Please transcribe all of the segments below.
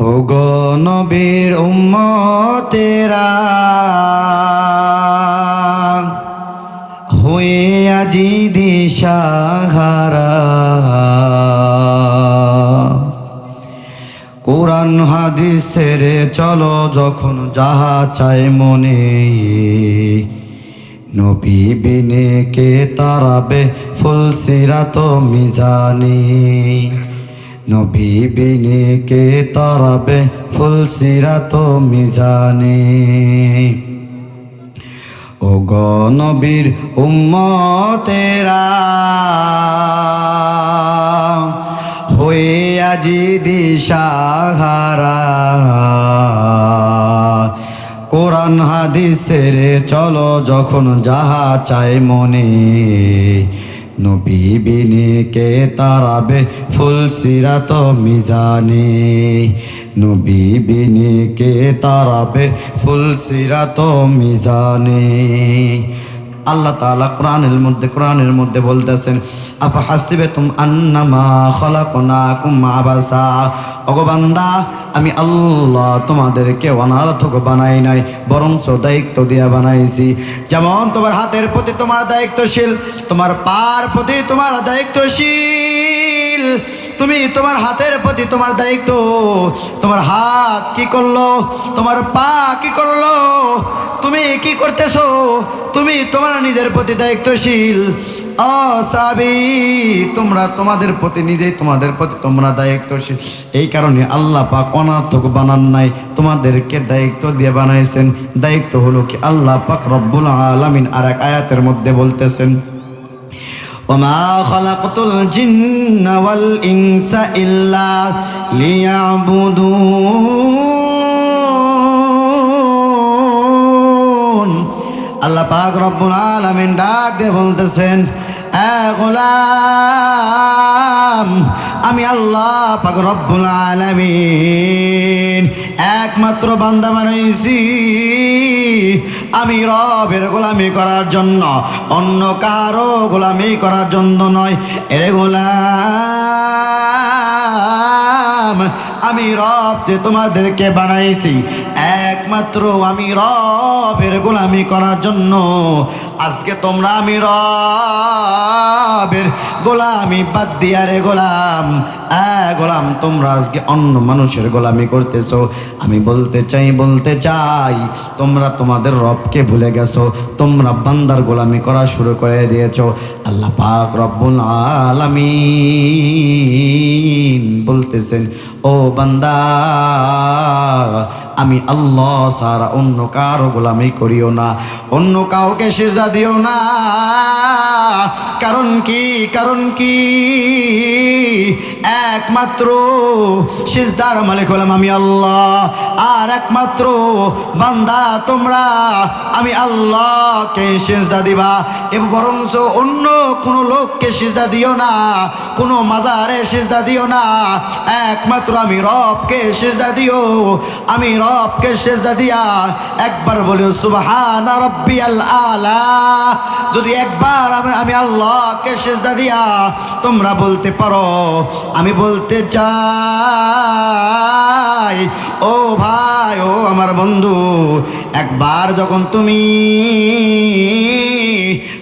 ও নবীর উম্মতেরা, হয়ে আজি দিশাহারা। কোরআন হাদিসের চলো যখন যাহা চাই মনে, নবী বিনে কে তারাবে ফুল সিরাত মিজানি। নবী বিনে কে তারাবে ফুল সিরাত মিজানি। ও গ নবীর উম্মতেরা, হয়ে আজি দিশাহারা। কোরআন হাদিসের চলো যখন যাহা চায় মনে নবী বিনে কে তারাবে ফুল সিরাত মিজানে? নবী বিনে কে তারাবে ফুল সিরাত মিজানে? আল্লাহ তাআলা কোরআনের মধ্যে কোরআনের মধ্যে বলতেছেন আপা হাসিবে তুম আন্নামা খলাকনাকুম আবাসা। অগবান্দা আমি আল্লাহ তোমাদেরকে অনার্থক বানাই নাই বরং দায়িত্ব দিয়া বানাইছি। যেমন তোমার হাতের প্রতি তোমার দায়িত্বশীল, তোমার পার প্রতি তোমার দায়িত্বশীল। তুমি তোমার হাতের প্রতি তোমার দায়িত্ব। তোমার হাত কি করল? তোমার পা কি করল? তুমি কি করতেছো? তুমি তোমার নিজের প্রতি দায়িত্বশীল। অসাবি তোমরা তোমাদের প্রতি নিজেই তোমাদের প্রতি তোমরা দায়িত্বশীল। এই কারণে আল্লাহ পাক অনার্থক বানান নাই, তোমাদেরকে দায়িত্ব দিয়ে বানাইছেন। দায়িত্ব হলো কি আল্লাহ পাক রব্বুল আলামিন আর এক আয়াতের মধ্যে বলতেছেন وما خلقت الجن والإنس إلا ليعبدون আল্লাহ পাক রব্বুল আলামিন ডাক দিয়ে বলতেছেন এ গোলাম আমি আল্লাহ পাক রব্বুল আলামিন একমাত্র বান্দা বানাইছি আমি রবের গোলামি করার জন্য, অন্য কারও গোলামি করার জন্য নয়। এরে গোলাম, আমি রব যে তোমাদেরকে বানাইছি, একমাত্র আমি রবের গোলামি করার জন্য। আজকে তোমরা আমি রবের গোলামি বাদ দিয়া রে গোলাম। গোলাম, তোমরা আজকে অন্য মানুষের গোলামি করতেছো। আমি বলতে চাই বলতে চাই, তোমরা তোমাদের রবকে ভুলে গেছো। তোমরা বান্দার গোলামি করা শুরু করে দিয়েছ। আল্লাহ পাক রব্বুল আলামিন বলতেছেন, ও বান্দা আমি আল্লাহ সারা অন্য কারও গোলামি করিও না, অন্য কাউকে সেজা দিও না। কারণ কি? কারণ কি? একমাত্র সিজদার মালিক হলাম আমি আল্লাহ। আর একমাত্র বান্দা তোমরা। আমি আল্লাহকে সেজদা দিবা। এবং বরঞ্চ অন্য কোনো লোককে সিজদা দিও না, কোনো মাজারে সিজদা দিও না। একমাত্র আমি রবকে সেজদা দিও। আমি রবকে সেজদা দিয়া একবার বলি সুবহান রব্বিয়াল আলা। যদি একবার আমি আমি আল্লাহকে সেজদা দিয়া তোমরা বলতে পারো, আমি বলতে চাই। ও ভাই, ও আমার বন্ধু, একবার যখন তুমি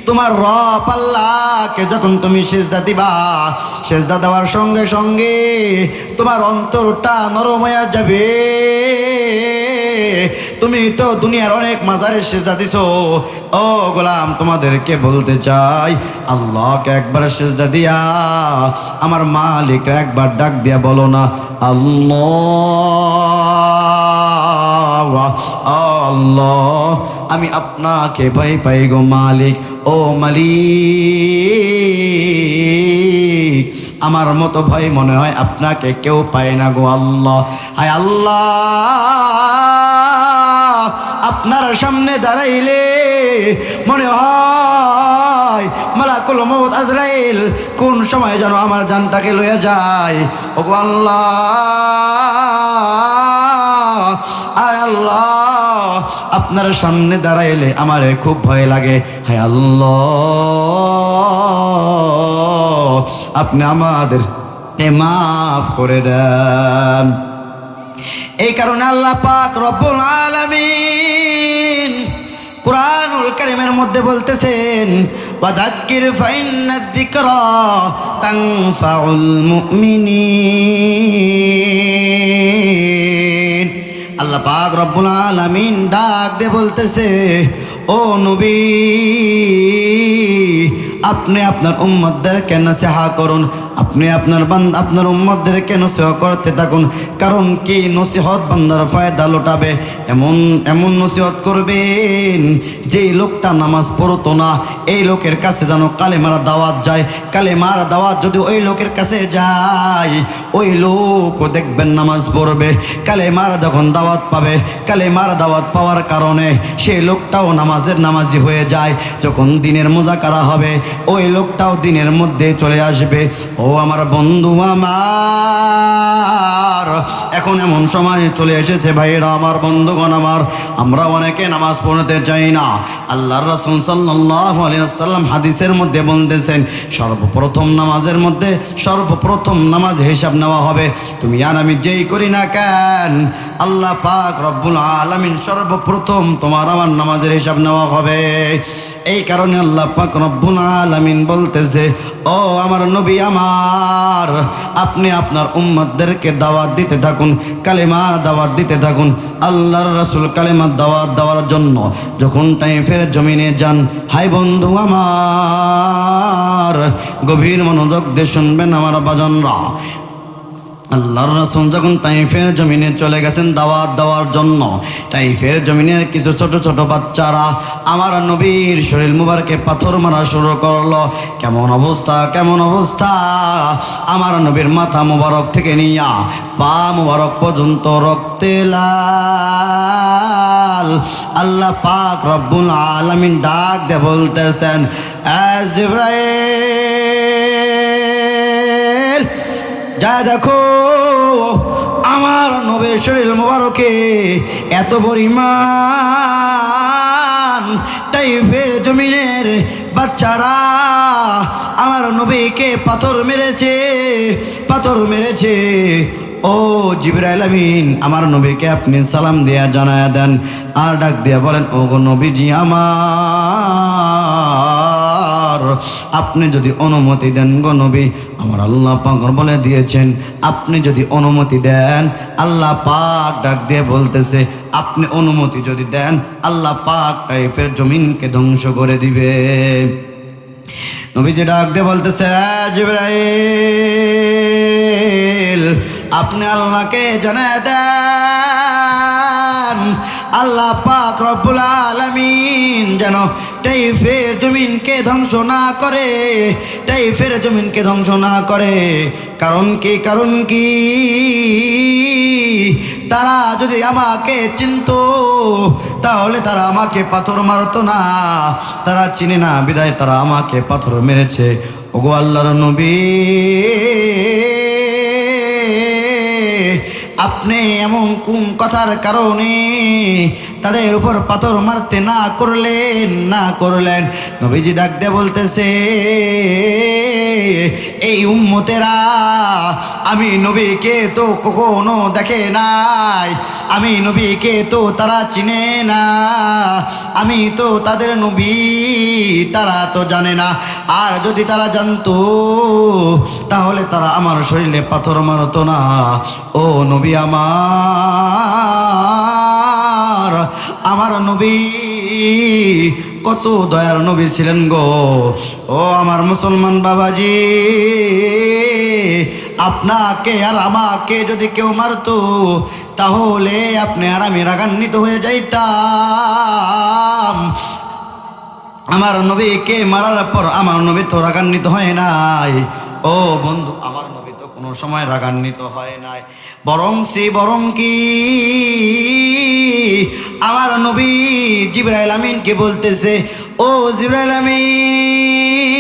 তোমার রব আল্লাহকে যখন তুমি সেজদা দিবা, সেজদা দেওয়ার সঙ্গে সঙ্গে তোমার অন্তরটা নরম হয়ে যাবে। তুমি তো দুনিয়ার অনেক মাজারে সেজদা দিছো। ও গোলাম, তোমাদেরকে বলতে চাই, আল্লাহকে একবার সেজদা দিয়া, আমার মালিক একবার ডাক দিয়া বলো না, আল্লাহ আল্লাহ, আমি আপনাকে ভয় পাই গো মালিক, ও মালিক। আমার মতো ভয় মনে হয় আপনাকে কেউ পায় না গো আল্লাহ। হায় আল্লাহ। আপনার সামনে দাঁড়াইলে মনে হয় মালাকুল মৌত আজরাইল কোন সময় যেন আমার জানটাকে লইয়া যায়? ও আল্লাহ, আয় আল্লাহ, আপনার সামনে দাঁড়াইলে আমার খুব ভয় লাগে। হায় আল্লাহ, আপনি আমাদের মাফ করে দেন। এই কারণে আল্লাহ পাক রব্বুল আলামিন কোরআনুল কারীমের মধ্যে বলতেছেন, ওয়াদাক্কির ফাইন্নাদ যিকরা তানফাউল মুমিনিন। আল্লাহ পাক রব্বুল আলামিন ডাক দিয়ে বলতেছে, ও নবী, আপনি আপনার উম্মতদেরকে নসিহা করুন। আপনি আপনার বান্দ আপনার উম্মতদেরকে নসিহত করতে থাকুন? কারণ কি নসিহত বান্দার ফায়দা লোটাবে? এমন এমন নসিহত করবেন যেই লোকটা নামাজ পড়তো না। এই লোকের কাছে যেন কালেমার দাওয়াত যায়। কালেমার দাওয়াত যদি ওই লোকের কাছে যায়, ওই লোকও দেখবেন নামাজ পড়বে। কালেমার যখন দাওয়াত পাবে, কালেমার দাওয়াত পাওয়ার কারণে সেই লোকটাও নামাজের নামাজি হয়ে যায়। যখন দিনের মোজাকারা হবে, ওই লোকটাও দিনের মধ্যে চলে আসবে। ও আমার বন্ধু আমার, এখন এমন সময় চলে এসেছে ভাইরা আমার বন্ধুগণ আমার। আমরা অনেকে নামাজ পড়তে চাই না। আল্লাহর রাসূল সাল্লাল্লাহু আলাইহি ওয়াসাল্লাম হাদিসের মধ্যে বলতেছেন, সর্বপ্রথম নামাজের মধ্যে সর্বপ্রথম নামাজ হিসাব নেওয়া হবে। তুমি আর আমি যেই করি না কেন, আল্লাহ পাক রব্বুল আলামিন সর্বপ্রথম তোমার আমার নামাজের হিসাব নেওয়া হবে। এই কারণে আল্লাহ পাক রব্বুল আলামিন বলতেছে ও আমার নবী আমার, আপনি আপনার উম্মতদেরকে দাওয়াত দিতে থাকুন কালেমার দাওয়াত দিতে থাকুন, আল্লাহর রাসুল কালেমার দাওয়াত দেওয়ার জন্য। যখন টাইফের জমিনে যান, হাই বন্ধু আমার, গভীর মনোযোগ দিয়ে শুনবেন আমার বাজনরা আল্লাহর রাসূল যখন তাইফের জমিনে চলে গেছেন দাওয়াত দেওয়ার জন্য, তাইফের জমিনের কিছু ছোট ছোট বাচ্চারা আমার নবীর শরীর মুবারকে পাথর মারা শুরু করল। কেমন অবস্থা কেমন অবস্থা? আমার নবীর মাথা মুবারক থেকে নিয়া পা মুবারক পর্যন্ত রক্তে লাল। আল্লাহ পাক রব্বুল আলামিন ডাক দে বলতেছেন ইব্রাহিম যা দেখো, আমার নবের শরীর মোবারকে এত পরিমাণ। টাইফের জমিনের বাচ্চারা আমার নবীকে পাথর মেরেছে পাথর মেরেছে। ও জিবরাইল আমিন, আমার নবীকে আপনি সালাম দেয়া জানায়া দেন আর ডাক দিয়া বলেন ও নবীজি আমার। আপনি যদি অনুমতি দেন গো নবী আমার আল্লাহ পাক বলে দিয়েছেন আপনি যদি অনুমতি দেন আল্লাহ পাক ডাক দিয়ে বলতেছে আপনি অনুমতি যদি দেন আল্লাহ পাক টাইফের জমিনকে ধ্বংস করে দিবে। নবীজি ডাক দিয়ে বলতেছে "হ্যাঁ, জিবরাইল আপনি আল্লাহকে জানায় দেন আল্লাহ পাক রব্বুল আলামিন যেন টাইফের জমিনকে ধ্বংস না করে, টাইফের জমিনকে ধ্বংস না করে। কারণ কি কারণ কি? তারা যদি আমাকে চিনত, তাহলে তারা আমাকে পাথর মারতো না। তারা চিনে না, বিদায় তারা আমাকে পাথর মেরেছে। ওগো আল্লাহর নবী, আপনি এমন কোন কথার কারণে তাদের উপর পাথর মারতে না করলেন না করলেন। নবীজি ডাক দিয়ে বলতেছে, এই উম্মতেরা, আমি নবীকে তো কখনো দেখে নাই, আমি নবীকে তো তারা চিনে না, আমি তো তাদের নবী, তারা তো জানে না। আর যদি তারা জানতো, তাহলে তারা আমার শরীরে পাথর মারতো না। ও নবী আমার আমার নবী, কত দয়ার নবী ছিলেন গো। ও আমার মুসলমান বাবাজি, আপনাকে আর আমাকে যদি কেউ মারতো, তাহলে আপনি আর আমি রাগান্বিত হয়ে যাইতাম। আমার নবীকে মারার পর আমার নবী তো রাগান্বিত হয় নাই। ও বন্ধু, আমার নবী তো কোনো সময় রাগান্বিত হয় নাই। বরং সে বরং কি? আমার নবী জিব্রাইল আমিনকে বলতেছে, ও জিব্রাইল আমিন,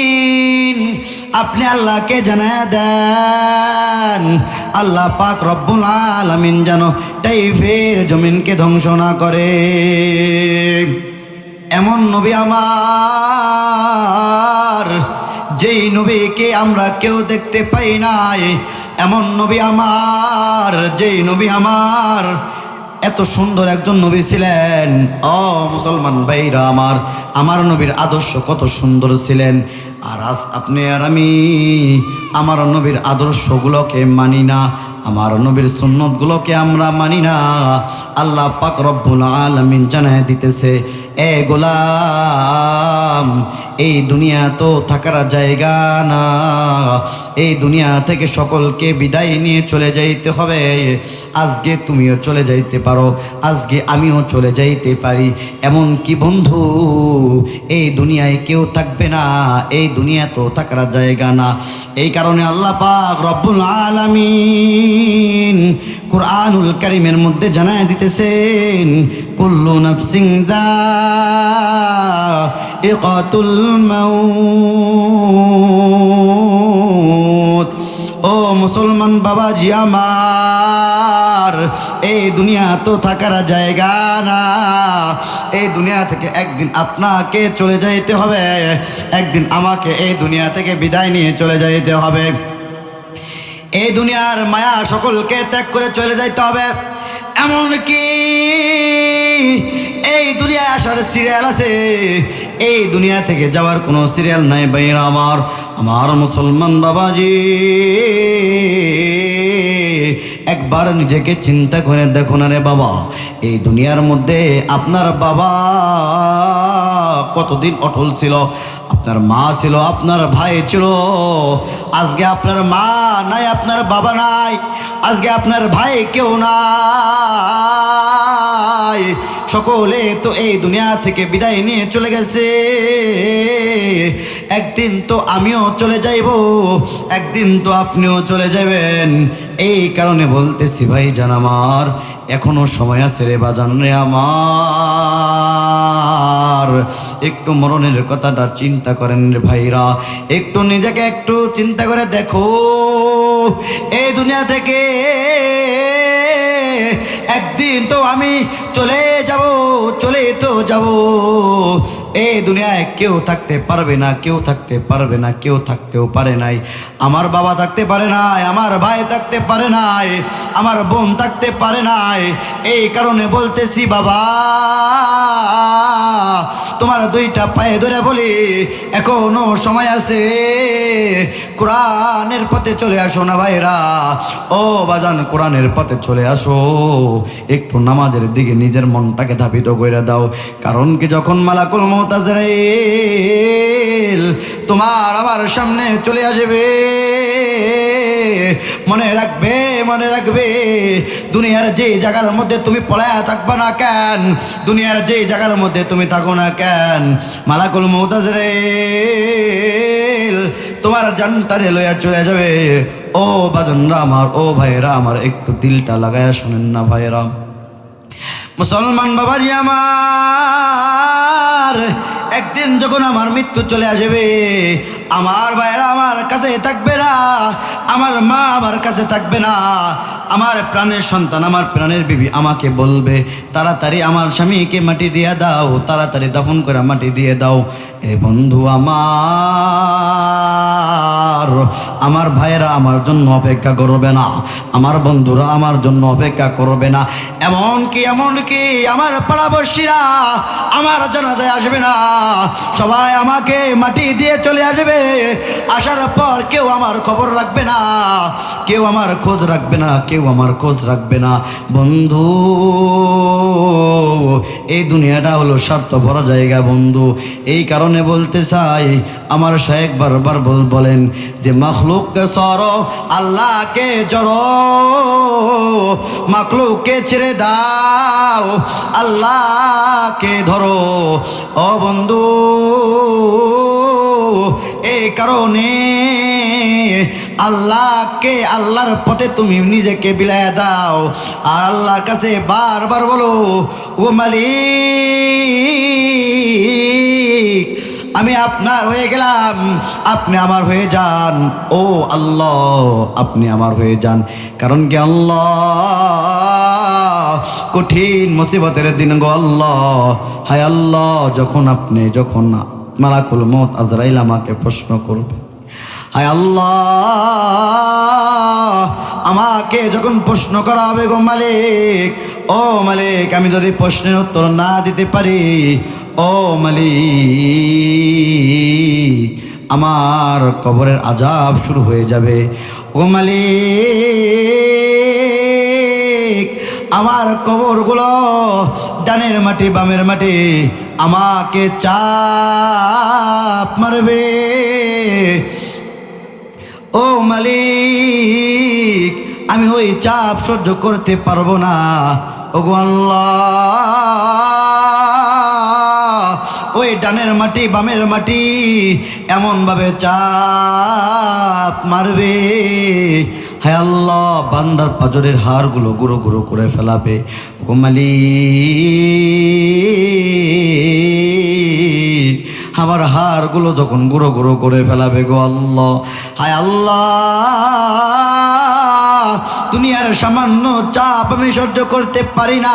আপনি আল্লাহকে জানায় দেন। আল্লাহ পাক রব্বুল আলামিন যেন টাইফের জমিনকে ধ্বংস না করে। এমন নবী আমার, যেই নবীকে আমরা কেউ দেখতে পাই নাই। এমন নবী আমার, যেই নবী আমার, এত সুন্দর একজন নবী ছিলেন। ও মুসলমান ভাইরা আমার আমার নবীর আদর্শ কত সুন্দর ছিলেন। আর আজ আপনি আর আমি, আমার নবীর আদর্শগুলোকে মানি না, আমার নবীর সুন্নতগুলোকে আমরা মানি না। আল্লাহ পাক রব্বুল আলামিন জানায় দিতেছে এ গোলাম, এই দুনিয়া তো থাকার জায়গা না। এই দুনিয়া থেকে সকলকে বিদায় নিয়ে চলে যাইতে হবে। আজকে তুমিও চলে যাইতে পারো, আজকে আমিও চলে যাইতে পারি। এমন কি বন্ধু, এই দুনিয়ায় কেউ থাকবে না, এই দুনিয়া তো থাকার জায়গা না। এই কারণে আল্লাহ পাক রব্বুল আলামিন কোরআনুল কারিমের মধ্যে জানায় দিতেছেন, কুল্লু নাফসিং দা ও মুসলমান বাবাজি আমার, এই দুনিয়া তো থাকার জায়গা না। এই দুনিয়া থেকে একদিন আপনাকে চলে যাইতে হবে, একদিন আমাকে এই দুনিয়া থেকে বিদায় নিয়ে চলে যাইতে হবে। এই দুনিয়ার মায়া সকলকে ত্যাগ করে চলে যাইতে হবে। এমনকি এই দুনিয়ায় আসার সিরিয়াল আছে। এই দুনিয়া থেকে যাওয়ার কোনো সিরিয়াল নাই বাইরা আমার। আমার মুসলমান বাবাজি। একবার নিজেকে চিন্তা করে দেখো না রে বাবা। এই দুনিয়ার মধ্যে আপনার বাবা কতদিন অটল ছিল? আপনার মা ছিল, আপনার ভাই ছিল। আজকে আপনার মা নাই, আপনার বাবা নাই। আজকে আপনার ভাই কেউ নাই। সকলে তো এই দুনিয়া থেকে বিদায় নিয়ে চলে গেছে। একদিন তো আমিও চলে যাইব, একদিন তো আপনিও চলে যাবেন। এই কারণে বলতেছি, ভাই জান আমার, এখনও সময় আছে রে বাজান রে আমার। একটু মরণের কথাটা চিন্তা করেন রে ভাইরা, একটু নিজেকে একটু চিন্তা করে দেখো। এই দুনিয়া থেকে একদিন তো আমি চলে যাব, চলে তো যাব। এই দুনিয়ায় কেউ থাকতে পারবে না, কেউ থাকতে পারবে না, কেউ থাকতেও পারে নাই। আমার বাবা থাকতে পারে নাই, আমার ভাই থাকতে পারে নাই, আমার বোন থাকতে পারে নাই, এই কারণে বলতেছি, বাবা তোমার দুইটা পায়ে ধরে বলি, এখনও সময় আছে। কোরআনের পথে চলে আসো না ভাইরা ও বাজান, কোরআনের পথে চলে আসো। একটু নামাজের দিকে নিজের মনটাকে ধাপিত করে দাও। কারণ কি যখন মালাকুল মৌতাজরাইল তোমার আমার সামনে চলে আসবে মনে রাখবে মনে রাখবে। দুনিয়ার যে জায়গার মধ্যে তুমি পলায়া থাকবা না কেন? দুনিয়ার যে জায়গার মধ্যে তুমি থাকো না কেন? মালাকুল মৌতাজরাইল তোমার জানতারে লইয়া চলে যাবে। ও বাজনরা আমার ও ভাইরা আমার, একটু দিলটা লাগায়া শুনেন না ভাইরা মুসলমান বাবাজি আমার, একদিন যখন আমার মৃত্যু চলে আসবে আমার ভাইরা আমার কাছে থাকবে না, আমার মা আমার কাছে থাকবে না। আমার প্রাণের সন্তান, আমার প্রাণের বিবি আমাকে বলবে, তাড়াতাড়ি আমার স্বামীকে মাটি দিয়ে দাও, তাড়াতাড়ি দফন করে মাটি দিয়ে দাও। এ বন্ধু আমার। আমার ভাইয়েরা আমার জন্য অপেক্ষা করবে না, আমার বন্ধুরা আমার জন্য অপেক্ষা করবে না। এমন কি এমন কি আমার পাড়াবর্ষীরা আমার জানাজায় আসবে না। সবাই আমাকে মাটি দিয়ে চলে আসবে। আসার পর কেউ আমার খবর রাখবে না, কেউ আমার খোঁজ রাখবে না, কেউ আমার খোঁজ রাখবে না। বন্ধু, এই দুনিয়াটা হলো স্বার্থ ভরা জায়গা বন্ধু। এই কারণে বলতে চাই, আমার শাহেক বারবার বল বলেন যে মখলুককে সর, আল্লাহকে জড়। মখলুককে ছেড়ে দাও, আল্লাহকে ধরো। ও বন্ধু এই কারণে আল্লাহকে আল্লাহর পথে তুমি নিজেকে বিলায় দাও। আর আল্লাহর কাছে বারবার বলো, ও মালিক আমি আপনার হয়ে গেলাম, আপনি আমার হয়ে যান। ও আল্লাহ, আপনি আমার হয়ে যান। কারণ কি আল্লাহ, কঠিন মুসিবতের দিন গো আল্লাহ। হায় আল্লাহ, যখন আপনি, যখন মালাকুল মত আজরাইল আমাকে প্রশ্ন করবে, হায় আল্লাহ, আমাকে যখন প্রশ্ন করা হবে গো মালিক ও ও মালিক, আমি যদি প্রশ্নের উত্তর না দিতে পারি ও মালিক, আমার কবরের আজাব শুরু হয়ে যাবে। ও মালিক, আমার কবরগুলো ডানের মাটি, বামের মাটি আমাকে চাপ মারবে। ও মালিক, আমি ওই চাপ সহ্য করতে পারব না। ওগো আল্লাহ ওই ডানের মাটি, বামের মাটি এমনভাবে চাপ মারবে। হায় আল্লাহ, বান্দার পাজরের হাড়গুলো গুঁড়ো গুঁড়ো করে ফেলাবে। ওগো মালিক, আমার হাড়গুলো যখন গুঁড়ো গুঁড়ো করে ফেলাবে গো আল্লাহ। হায় আল্লাহ দুনিয়ার সামান্য চাপ আমি সহ্য করতে পারি না।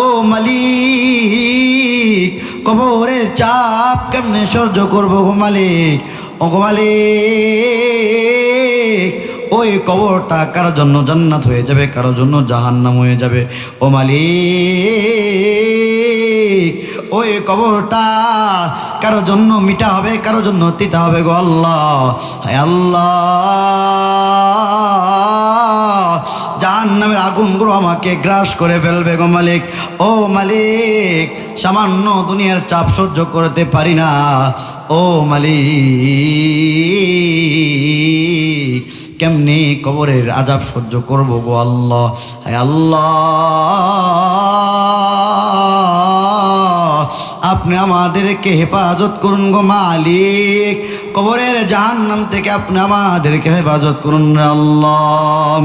ও মালিক, কবরের চাপ কেমনে সহ্য করব গো মালিক? ও গো মালিক, ওই কবরটা কারোর জন্য জান্নাত হয়ে যাবে কারোর জন্য জাহান্নাম হয়ে যাবে? ও মালিক, ওই কবরটা কারোর জন্য মিঠা হবে কারোর জন্য তিতা হবে গো আল্লাহ? হায় আল্লাহ! আগুনগুলো আমাকে গ্রাস করে ফেলবে গো মালিক। ও মালিক, সামান্য দুনিয়ার চাপ সহ্য করতে পারি না। ও মালিক, কেমনি কবরের আজাব সহ্য করব গো আল্লাহ? হায় আল্লাহ, আপনি আমাদেরকে হেফাজত করুন গো মালিক। কবরের জাহান্নাম থেকে আপনি আমাদেরকে হেফাজত করুন আল্লাহ।